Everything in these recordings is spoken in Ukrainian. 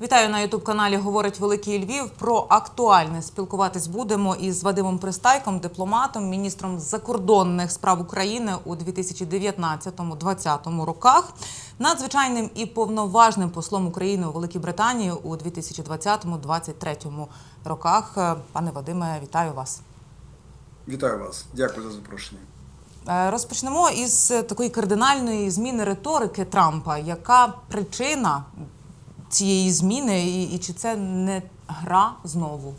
Вітаю на ютуб каналі Говорить Великий Львів. Про актуальне спілкуватись будемо із Вадимом Пристайком, дипломатом, міністром закордонних справ України у 2019-2020 роках, надзвичайним і повноважним послом України у Великій Британії у 2020-2023 роках. Е, Пане Вадиме, вітаю вас. Вітаю вас, дякую за запрошення. Е, Розпочнемо із такої кардинальної зміни риторики Трампа. Яка причина цієї зміни, і, і чи це не гра знову?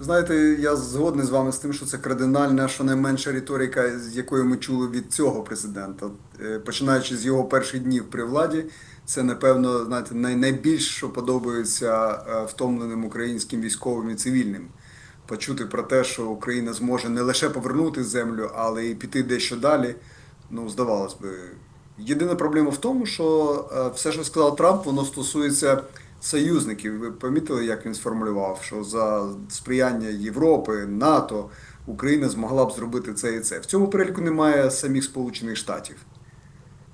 Знаєте, я згодний з вами з тим, що це кардинальна, щонайменша риторика, з якої ми чули від цього президента. Е, Починаючи з його перших днів при владі, це напевно знаєте, най- найбільш що подобається е, втомленим українським військовим і цивільним. Почути про те, що Україна зможе не лише повернути землю, але й піти дещо далі. Ну, здавалось би. Єдина проблема в тому, що е, все, що сказав Трамп, воно стосується союзників. Ви помітили, як він сформулював, що за сприяння Європи, НАТО Україна змогла б зробити це і це. В цьому переліку немає самих Сполучених Штатів.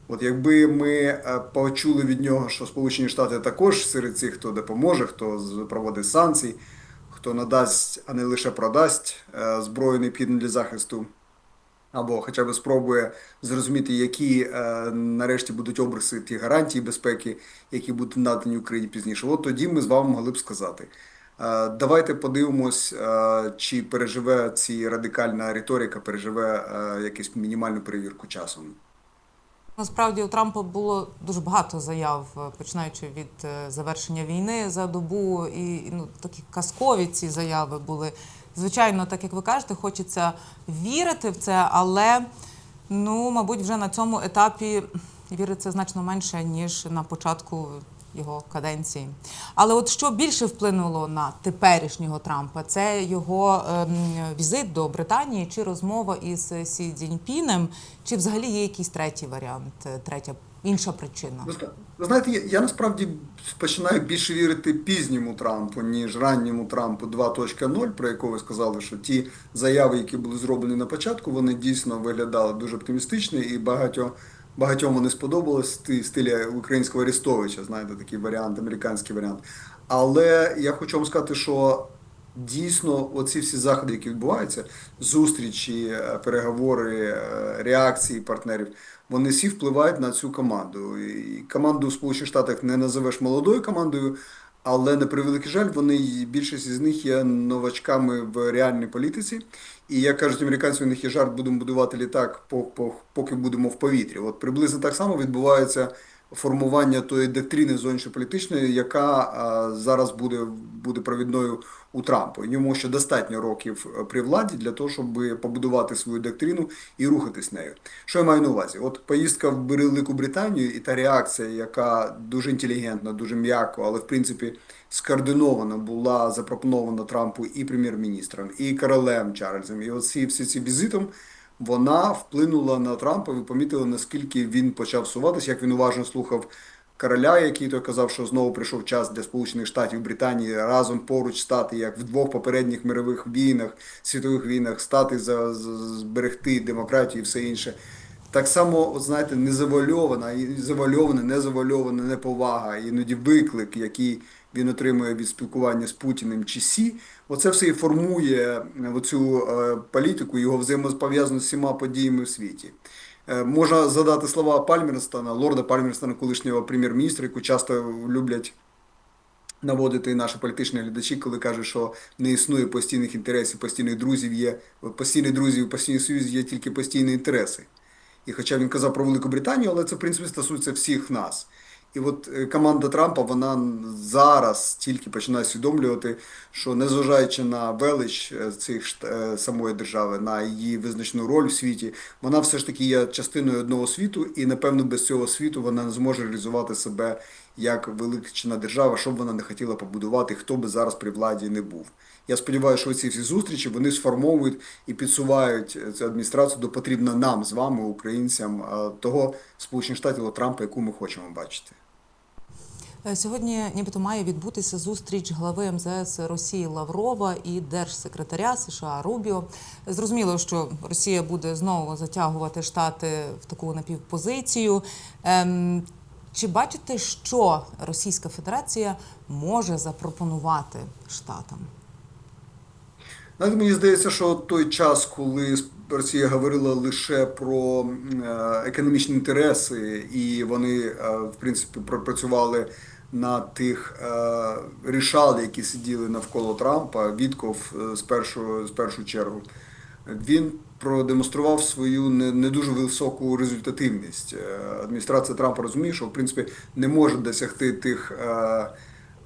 От якби ми е, почули від нього, що Сполучені Штати також серед цих, хто допоможе, хто проводить санкції, хто надасть, а не лише продасть е, зброю необхідну для захисту, або хоча б спробує зрозуміти, які е, нарешті будуть обриси ті гарантії безпеки, які будуть надані Україні пізніше. От тоді ми з вами могли б сказати. Е, Давайте подивимось, е, чи переживе ці радикальна риторика, переживе е, якусь мінімальну перевірку часом. Насправді у Трампа було дуже багато заяв, е, починаючи від е, завершення війни за добу, і і, ну такі казкові ці заяви були. Звичайно, так як ви кажете, хочеться вірити в це, але ну, мабуть, вже на цьому етапі віриться значно менше, ніж на початку його каденції. Але от що більше вплинуло на теперішнього Трампа, це його ем, візит до Британії чи розмова із Сі Цзіньпінем, чи взагалі є якийсь третій варіант, третя інша причина? Ви знаєте, я, я насправді починаю більше вірити пізньому Трампу, ніж ранньому Трампу 2.0, про якого ви сказали, що ті заяви, які були зроблені на початку, вони дійсно виглядали дуже оптимістично і багатьом, багатьом вони сподобалось стилі українського Арестовича, знаєте, такий варіант, американський варіант. Але я хочу вам сказати, що дійсно оці всі заходи, які відбуваються, зустрічі, е, переговори, е, реакції партнерів, вони всі впливають на цю команду. І команду в Сполучених Штатах не називеш молодою командою, але на превеликий жаль, вони більшість із них є новачками в реальній політиці. І як кажуть американці, у них є жарт, будемо будувати літак, по- по- поки будемо в повітрі. От приблизно так само відбувається формування тої доктрини зовнішньополітичної, яка зараз буде, буде провідною у Трампа. Йому ще достатньо років е, при владі для того, щоб побудувати свою доктрину і рухатись нею. Що я маю на увазі? От поїздка в Велику Британію і та реакція, яка дуже інтелігентна, дуже м'яко, але в принципі скоординовано була запропонована Трампу і прем'єр-міністром, і королем Чарльзом, і оці всі ці візитом. Вона вплинула на Трампа. Ви помітили, наскільки він почав суватися, як він уважно слухав короля, який той казав, що знову прийшов час для Сполучених Штатів Британії разом поруч стати, як в двох попередніх мирових війнах, світових війнах, стати за за- зберегти демократію і все інше. Так само, от знаєте, незавальована, завальована, незавальована неповага, іноді виклик, який він отримує від спілкування з Путіним чи Сі, оце все і формує е, оцю е, політику, його взаємопов'язану з всіма подіями в світі. Е, Можна задати слова Пальмерстона, лорда Пальмерстона, колишнього прем'єр-міністра, яку часто люблять наводити наші політичні глядачі, коли кажуть, що не існує постійних інтересів, постійних друзів є постійних друзів, постійний союз є тільки постійні інтереси. І хоча він казав про Велику Британію, але це в принципі стосується всіх нас. І от е, команда Трампа вона зараз тільки починає усвідомлювати, що незважаючи на велич е, цих е, самої держави, на її визначну роль в світі, вона все ж таки є частиною одного світу, і напевно без цього світу вона не зможе реалізувати себе як велична держава, що б вона не хотіла побудувати, хто би зараз при владі не був. Я сподіваюся, що ці всі зустрічі вони сформовують і підсувають е, цю адміністрацію до потрібно нам з вами, українцям, е, того Сполучених Штатів Трампа, яку ми хочемо бачити. Е, Сьогодні нібито має відбутися зустріч глави МЗС Росії Лаврова і держсекретаря США Рубіо. Зрозуміло, що Росія буде знову затягувати штати в таку напівпозицію. Чи бачите, що Російська Федерація може запропонувати штатам? Знаєте, мені здається, що той час, коли Росія говорила лише про е, економічні інтереси, і вони, е, в принципі, пропрацювали на тих е, рішал, які сиділи навколо Трампа, Вітков з першого з першу чергу, він продемонстрував свою не, не дуже високу результативність. Е, Адміністрація Трампа розуміє, що в принципі не може досягти тих. е,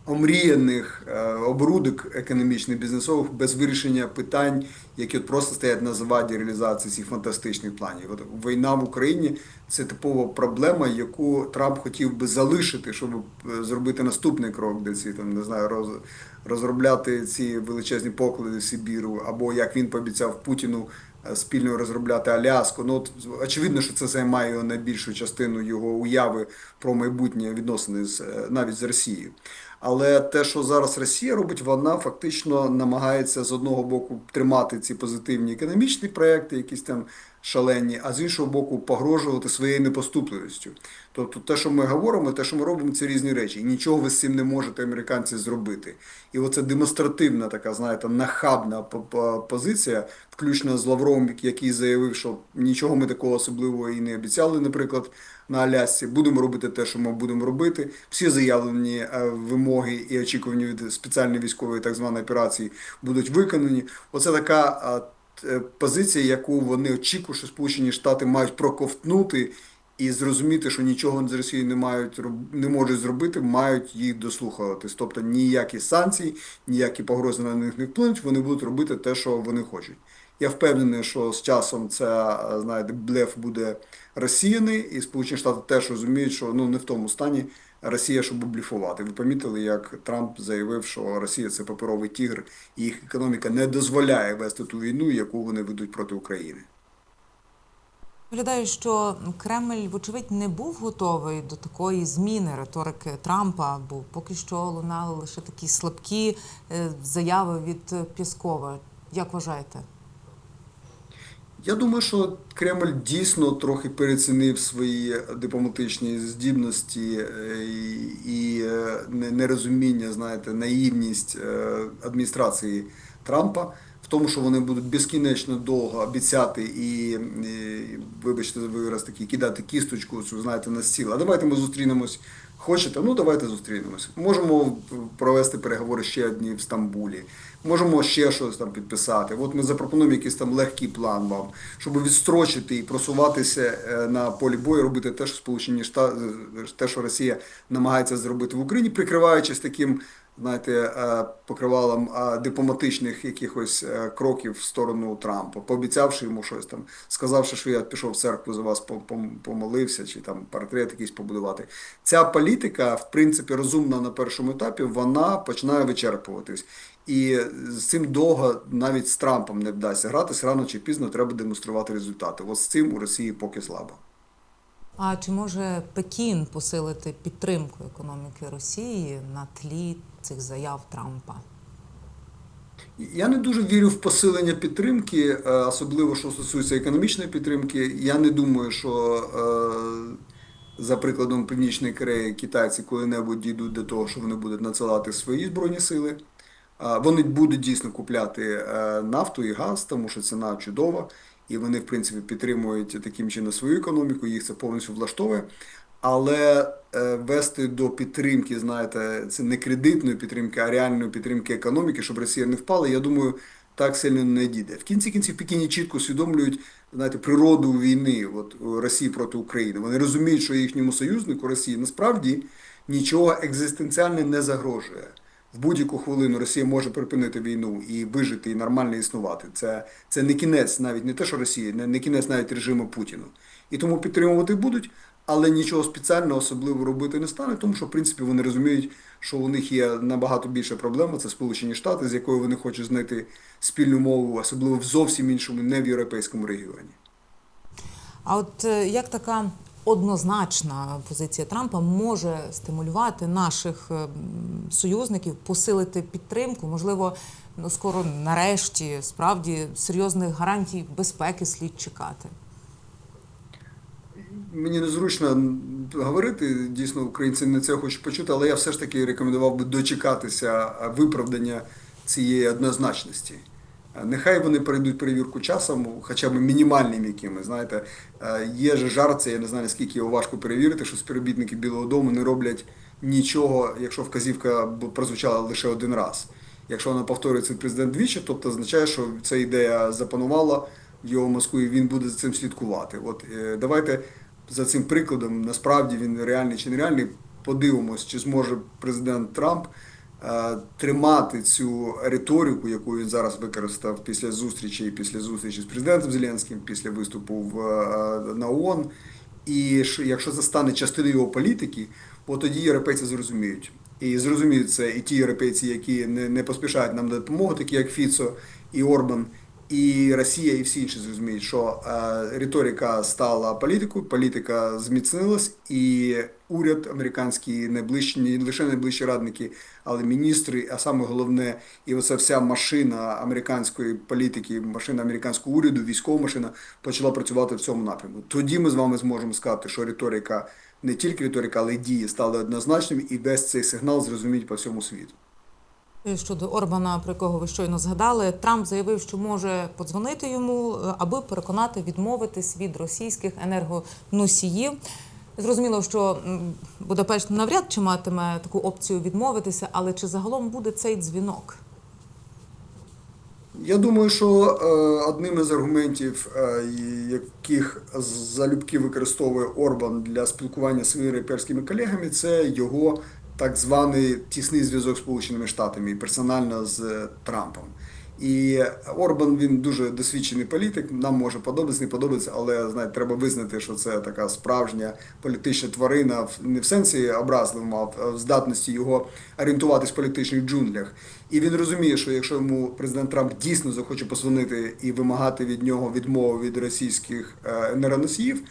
омріяних е, оборудок економічних бізнесових без вирішення питань, які от просто стоять на заваді реалізації цих фантастичних планів. От війна в Україні це типова проблема, яку Трамп хотів би залишити, щоб зробити наступний крок, де ці там не знаю, роз, розробляти ці величезні поклади Сибіру, або як він пообіцяв Путіну. Е, Спільно розробляти Аляску. Ну, от, очевидно, що це займає найбільшу частину його уяви про майбутнє відносини з е, навіть з Росією. Але те, що зараз Росія робить, вона фактично намагається з одного боку тримати ці позитивні економічні проекти, якісь там шалені, а з іншого боку, погрожувати своєю непоступливістю. Тобто, те, що ми говоримо, те, що ми робимо, це різні речі. І нічого ви з цим не можете американці зробити. І оце демонстративна така, знаєте, нахабна по- по- позиція, включно з Лавровим, який заявив, що нічого ми такого особливого і не обіцяли, наприклад, на Алясці. Будемо робити те, що ми будемо робити. Всі заявлені е, вимоги і очікування від спеціальної військової так званої операції будуть виконані. Оце така е, позиція, яку вони очікують, що Сполучені Штати мають проковтнути. І зрозуміти, що нічого з Росією не мають не можуть зробити, мають їх дослухатись. Тобто ніякі санкції, ніякі погрози на них не вплинуть, вони будуть робити те, що вони хочуть. Я впевнений, що з часом це знаєте, блеф буде розсіяний, і Сполучені Штати теж розуміють, що ну не в тому стані Росія, щоб блефувати. Ви помітили, як Трамп заявив, що Росія це паперовий тігр, і їх економіка не дозволяє вести ту війну, яку вони ведуть проти України. Виглядає, що Кремль, вочевидь, не був готовий до такої зміни риторики Трампа, бо поки що лунали лише такі слабкі е, заяви від Пєскова. Як вважаєте? Я думаю, що Кремль дійсно трохи перецінив свої дипломатичні здібності е, і, е, не- нерозуміння, знаєте, наївність адміністрації Трампа тому, що вони будуть безкінечно довго обіцяти і, і вибачте за вираз такий, кидати кісточку, цю, знаєте, на стіл. А давайте ми зустрінемось. Хочете? Ну давайте зустрінемось. Можемо провести переговори ще одні в Стамбулі. Можемо ще щось там підписати. От ми запропонуємо якийсь там легкий план вам, щоб відстрочити і просуватися е, на полі бою, робити те, що Сполучені Штати, те, що Росія намагається зробити в Україні, прикриваючись таким. Знаєте, е, покривалом е, дипломатичних якихось е, кроків в сторону Трампа, пообіцявши йому щось там, сказавши, що я пішов в церкву за вас пом- пом- помолився, чи там портрет якийсь побудувати. Ця політика, в принципі, розумна на першому етапі, вона починає вичерпуватись. І з цим довго навіть з Трампом не вдасться гратись, рано чи пізно треба демонструвати результати. От з цим у Росії поки слабо. А чи може Пекін посилити підтримку економіки Росії на тлі цих заяв Трампа? Я не дуже вірю в посилення підтримки, е, особливо що стосується економічної підтримки. Я не думаю, що е, за прикладом Північної Кореї китайці коли-небудь дійдуть до того, що вони будуть надсилати свої збройні сили. Вони будуть дійсно купляти е, нафту і газ, тому що ціна чудова, і вони, в принципі, підтримують таким чином свою економіку, їх це повністю влаштовує. Але е, вести до підтримки, знаєте, це не кредитної підтримки, а реальної підтримки економіки, щоб Росія не впала, я думаю, так сильно не дійде. В кінці кінців Пекіні чітко усвідомлюють знаєте, природу війни от, Росії проти України. Вони розуміють, що їхньому союзнику Росії насправді нічого екзистенціальне не загрожує. В будь-яку хвилину Росія може припинити війну і вижити, і нормально існувати. Це, це не кінець, навіть не те, що Росії, не, не кінець навіть режиму Путіну. І тому підтримувати будуть, але нічого спеціального особливо робити не стане, тому що в принципі вони розуміють, що у них є набагато більша проблема. Це Сполучені Штати, з якою вони хочуть знайти спільну мову, особливо в зовсім іншому, не в європейському регіоні. А от е, як така однозначна позиція Трампа може стимулювати наших е, союзників посилити підтримку? Можливо, ну скоро нарешті справді серйозних гарантій безпеки слід чекати. Мені незручно говорити. Дійсно, українці не це хочуть почути, але я все ж таки рекомендував би дочекатися виправдання цієї однозначності. Нехай вони перейдуть перевірку часом, хоча б мінімальним якимось. Знаєте, Е, є же жарт, це я не знаю, наскільки його важко перевірити, що співробітники Білого Дому не роблять нічого, якщо вказівка прозвучала лише один раз. Якщо вона повторюється президент двічі, тобто означає, що ця ідея запанувала в його мозку, і він буде за цим слідкувати. От е, давайте за цим прикладом, насправді він реальний чи нереальний, подивимось, чи зможе президент Трамп е, тримати цю риторику, яку він зараз використав після зустрічі, після зустрічі з президентом Зеленським, після виступу в, е, на ООН. І що- якщо це стане частиною його політики, от тоді європейці зрозуміють. І зрозуміють це і ті європейці, які не, не поспішають нам на допомогу, такі як Фіцо і Орбан, і Росія, і всі інші зрозуміють, що е, риторика стала політикою, політика зміцнилась, і уряд американський найближчі, не лише найближчі радники, але міністри, а саме головне, і оця вся машина американської політики, машина американського уряду, військова машина почала працювати в цьому напрямку. Тоді ми з вами зможемо сказати, що риторика не тільки риторика, але й дії стали однозначними, і весь цей сигнал зрозуміють по всьому світу. Щодо Орбана, про якого ви щойно згадали, Трамп заявив, що може подзвонити йому, е, аби переконати відмовитись від російських енергоносіїв. Зрозуміло, що Будапешт навряд чи матиме таку опцію відмовитися, але чи загалом буде цей дзвінок? Я думаю, що е, одним із аргументів, е, яких залюбки використовує Орбан для спілкування з своїми європейськими колегами, це його так званий тісний зв'язок з Сполученими Штатами і персонально з е, Трампом. І Орбан він дуже досвідчений політик. Нам може подобатися, не подобається, але знаєте, треба визнати, що це така справжня політична тварина, не в сенсі образливому, а в здатності його орієнтуватись в політичних джунглях. І він розуміє, що якщо йому президент Трамп дійсно захоче позвонити і вимагати від нього відмови від російських е, енергоносіїв,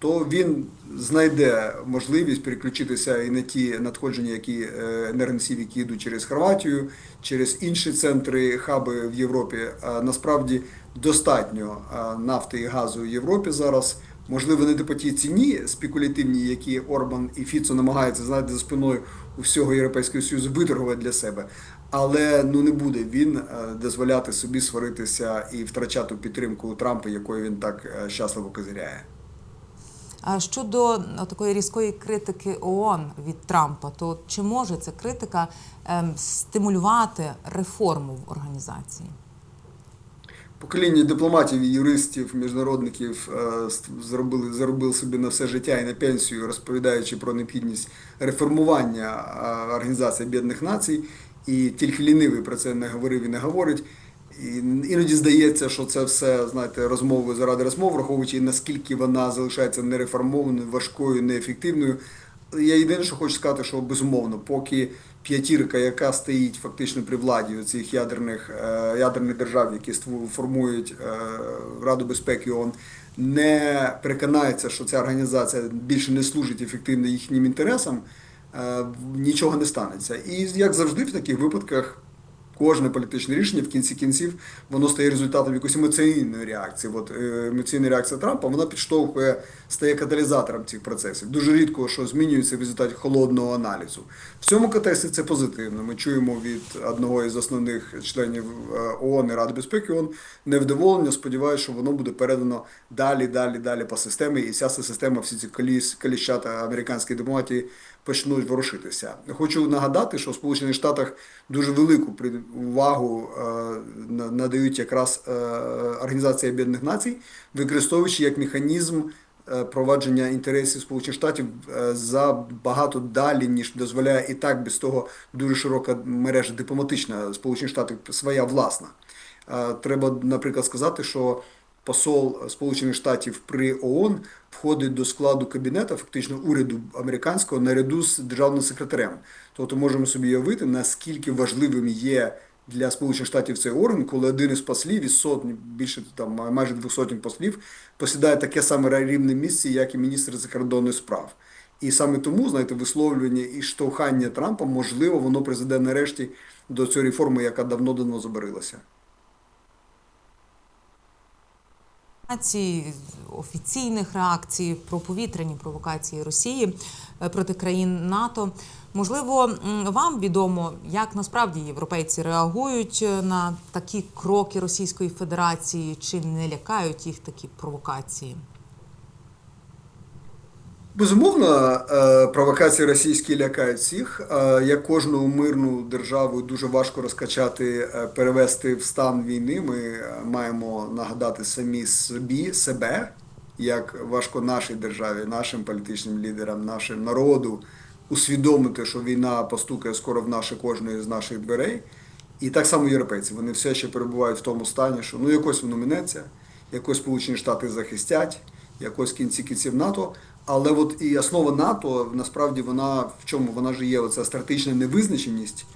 то він знайде можливість переключитися і на ті надходження, які е, які йдуть через Хорватію, через інші центри, хаби в Європі. Насправді достатньо нафти і газу в Європі зараз. Можливо, не по тій ціні спекулятивній, які Орбан і Фіцо намагаються знайти за спиною у всього Європейського Союзу виторгувати для себе. Але ну не буде він е, дозволяти собі сваритися і втрачати підтримку Трампа, якою він так е, щасливо козиряє. Щодо е, такої різкої критики ООН від Трампа, то чи може ця критика ем, стимулювати реформу в організації? Покоління дипломатів юристів, міжнародників е, зробили заробили собі на все життя і на пенсію, розповідаючи про необхідність реформування е, Організації Об'єднаних Націй. І тільки лінивий про це не говорив і не говорить. І іноді здається, що це все знаєте розмови заради розмов, враховуючи наскільки вона залишається нереформованою, важкою, неефективною. Я єдине, що хочу сказати, що безумовно, поки п'ятірка, яка стоїть фактично при владі цих ядерних, е, ядерних держав, які формують е, Раду безпеки ООН, не переконається, що ця організація більше не служить ефективно їхнім інтересам, е, нічого не станеться. І як завжди в таких випадках. Кожне політичне рішення в кінці кінців воно стає результатом якоїсь емоційної реакції. От е, емоційна реакція Трампа вона підштовхує, стає каталізатором цих процесів. Дуже рідко що змінюється в результаті холодного аналізу. В цьому контексті це позитивно. Ми чуємо від одного із основних членів е, ООН і Ради безпеки ООН невдоволення. Сподіваюся, що воно буде передано далі, далі, далі по системі, і ця система, всі ці коліс, коліщата американської дипломатії почнуть ворушитися. Хочу нагадати, що в Сполучених Штатах дуже велику увагу е, надають якраз е, Організації Об'єднаних Націй, використовуючи як механізм е, провадження інтересів Сполучених Штатів е, за багато далі, ніж дозволяє і так без того дуже широка мережа дипломатична Сполучених Штатів своя власна. Треба, наприклад, сказати, що посол Сполучених Штатів при ООН входить до складу кабінету, фактично уряду американського, наряду з державним секретарем. Тобто можемо собі уявити, наскільки важливим є для Сполучених Штатів цей орган, коли один із послів із сотні, більше там майже двох сотень послів, посідає таке саме рівне місце, як і міністр закордонних справ. І саме тому, знаєте, висловлювання і штовхання Трампа, можливо, воно призведе нарешті до цієї реформи, яка давно-давно забарилася. Провокацій, офіційних реакцій, про повітряні провокації Росії е, проти країн НАТО. Можливо, вам відомо, як насправді європейці реагують е, на такі кроки Російської Федерації, чи не лякають їх такі провокації? Безумовно, е, провокації російські лякають всіх. Е, Як кожну мирну державу дуже важко розкачати, е, перевести в стан війни. Ми маємо нагадати самі собі себе, як важко нашій державі, нашим політичним лідерам, нашим народу усвідомити, що війна постукає скоро в наші кожної з наших дверей. І так само європейці. Вони все ще перебувають в тому стані, що ну якось воно минеться, якось Сполучені Штати захистять, якось кінці кінців НАТО. Але от і основа НАТО насправді вона в чому? Вона ж є оця стратегічна невизначеність.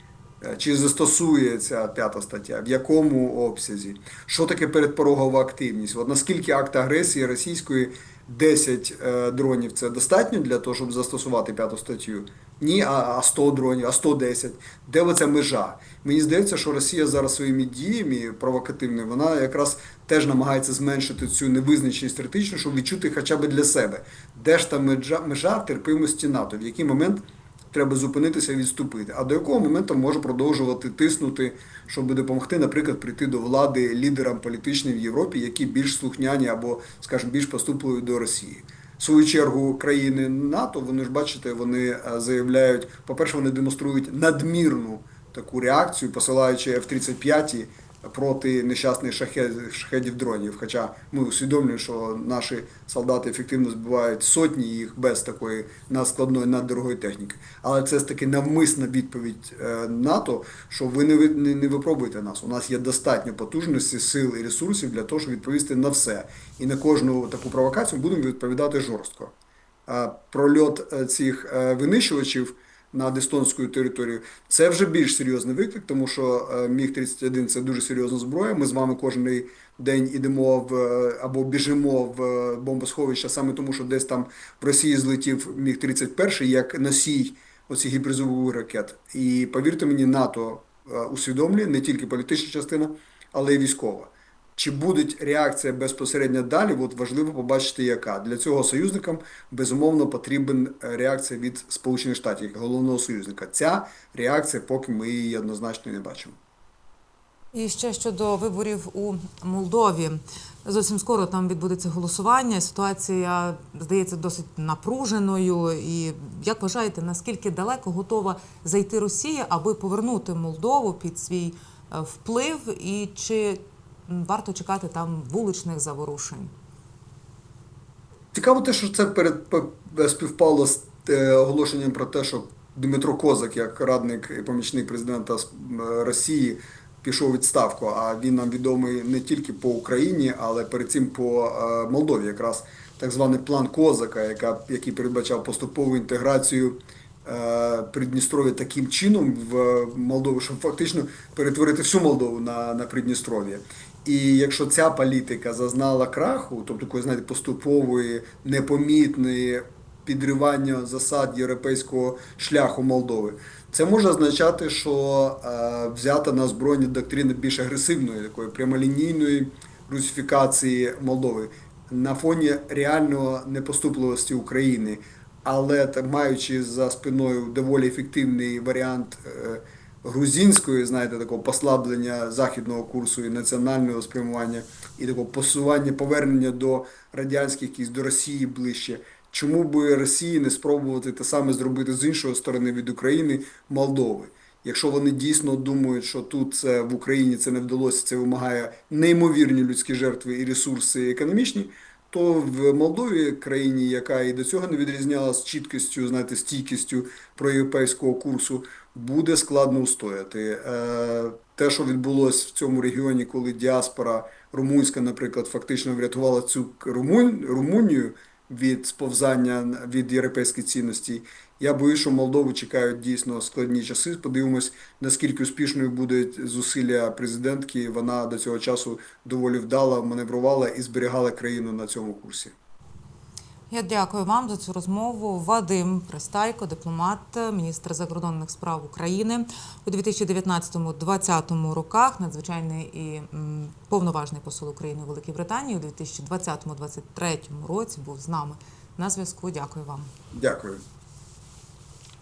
Е, Чи застосується п'ята стаття, в якому обсязі? Що таке передпорогова активність? От наскільки акт агресії російської 10 е, дронів це достатньо для того, щоб застосувати п'яту статтю? Ні, а, а 100 дронів, а 110. Де оця межа? Мені здається, що Росія зараз своїми діями провокативними, вона якраз теж намагається зменшити цю невизначеність стратегічну, щоб відчути хоча б для себе, де ж та межа, межа терпимості НАТО, в який момент треба зупинитися і відступити. А до якого моменту може продовжувати тиснути, щоб допомогти, наприклад, прийти до влади лідерам політичним в Європі, які більш слухняні або, скажімо, більш поступливі до Росії. В свою чергу країни НАТО, вони ж бачите, вони е, заявляють, по-перше, вони демонструють надмірну таку реакцію, посилаючи F-35 проти нещасних шахедів, дронів. Хоча ми усвідомлюємо, що наші солдати ефективно збивають сотні їх без такої надскладної, наддорогої техніки. Але це ж таки навмисна відповідь е, НАТО, що ви не, не, випробуйте нас. У нас є достатньо потужності, сил і ресурсів для того, щоб відповісти на все. І на кожну таку провокацію будемо відповідати жорстко. А Прольот е, цих е, винищувачів над естонською територією це вже більш серйозний виклик, тому що е, міг 31 це дуже серйозна зброя. Ми з вами кожен день ідемо в е, або біжимо в е, бомбосховища саме тому, що десь там в Росії злетів міг 31 як носій оцих гіперзвукових ракет. І повірте мені, НАТО усвідомлює не тільки політична частина, але й військова. Чи буде реакція безпосередньо далі? От важливо побачити, яка для цього союзникам безумовно потрібен е, реакція від Сполучених Штатів головного союзника. Ця реакція, поки ми її однозначно не бачимо. І ще щодо виборів у Молдові. Зовсім скоро там відбудеться голосування. Ситуація здається досить напруженою. І як вважаєте, наскільки далеко готова зайти Росія, аби повернути Молдову під свій е, вплив, і чи варто чекати там вуличних заворушень? Цікаво те, що це перед співпало з е, оголошенням про те, що Дмитро Козак, як радник і помічник президента Росії, пішов у відставку. А він нам відомий не тільки по Україні, але перед цим по е, Молдові. Якраз так званий план Козака, яка, який передбачав поступову інтеграцію е, Придністров'я таким чином в Молдову, щоб фактично перетворити всю Молдову на, на Придністров'я. І якщо ця політика зазнала краху, тобто такої, знаєте, поступової, непомітної підривання засад європейського шляху Молдови, це може означати, що е, взята на озброєння доктрина більш агресивної, такої прямолінійної русифікації Молдови на фоні реального непоступливості України, але маючи за спиною доволі ефективний варіант. Грузинської, знаєте, такого послаблення західного курсу і національного спрямування, і такого посування, повернення до радянських якісь до Росії ближче. Чому би Росії не спробувати те саме зробити з іншої сторони від України Молдови? Якщо вони дійсно думають, що тут це в Україні це не вдалося, це вимагає неймовірні людські жертви і ресурси економічні, то в Молдові, країні, яка і до цього не відрізнялася чіткістю, знаєте, стійкістю проєвропейського курсу, буде складно устояти. Е, Те, що відбулося в цьому регіоні, коли діаспора румунська, наприклад, фактично врятувала цю Румун, Румунію від сповзання від європейських цінностей. Я боюсь, що Молдову чекають дійсно складні часи. Подивимось, наскільки успішною будуть зусилля президентки. Вона до цього часу доволі вдало маневрувала і зберігала країну на цьому курсі. Я дякую вам за цю розмову. Вадим Пристайко, дипломат, міністр закордонних справ України у 2019-2020 роках. Надзвичайний і повноважний посол України у Великій Британії у 2020-2023 році був з нами на зв'язку. Дякую вам. Дякую.